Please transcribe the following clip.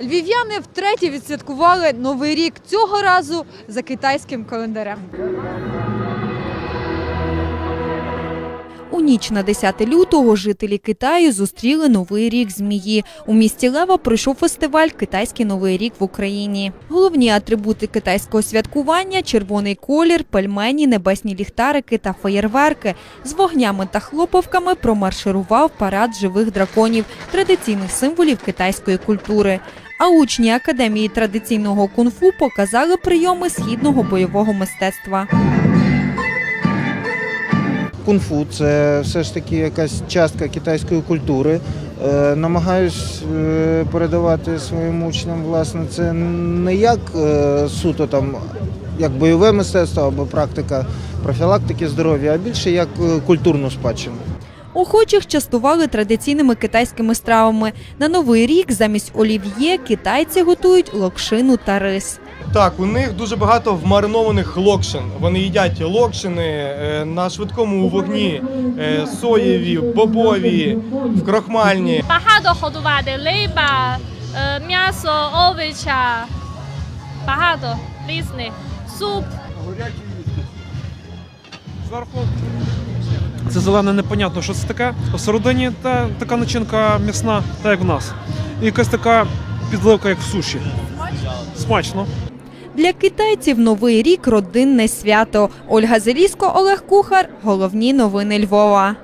Львів'яни втретє відсвяткували новий рік цього разу за китайським календарем. У ніч на 10 лютого жителі Китаю зустріли новий рік змії. У місті Лева пройшов фестиваль Китайський новий рік в Україні. Головні атрибути китайського святкування червоний колір, пельмені, небесні ліхтарики та феєрверки. З вогнями та хлопавками промарширував парад живих драконів, традиційних символів китайської культури. А учні академії традиційного кунг-фу показали прийоми східного бойового мистецтва. Кунг-фу – це все ж таки якась частка китайської культури. Е, намагаюсь е, передавати своїм учням, власне, це не як е, суто там, як бойове мистецтво або практика профілактики здоров'я, а більше як культурну спадщину. Охочих частували традиційними китайськими стравами. На новий рік замість олів'є китайці готують локшину та рис. Так, у них дуже багато вмаринованих локшин. Вони їдять локшини е, на швидкому вогні, е, соєві, бобові, вкрохмальні. багато готувати риба, е, м'ясо, овоча, багато різних, суп. Зверху це зелене непонятно, що це таке. Посередині та така начинка м'ясна, так як в нас. І якась така підливка, як в суші. Смачно. Для китайців новий рік родинне свято. Ольга Зеліско, Олег Кухар. Головні новини Львова.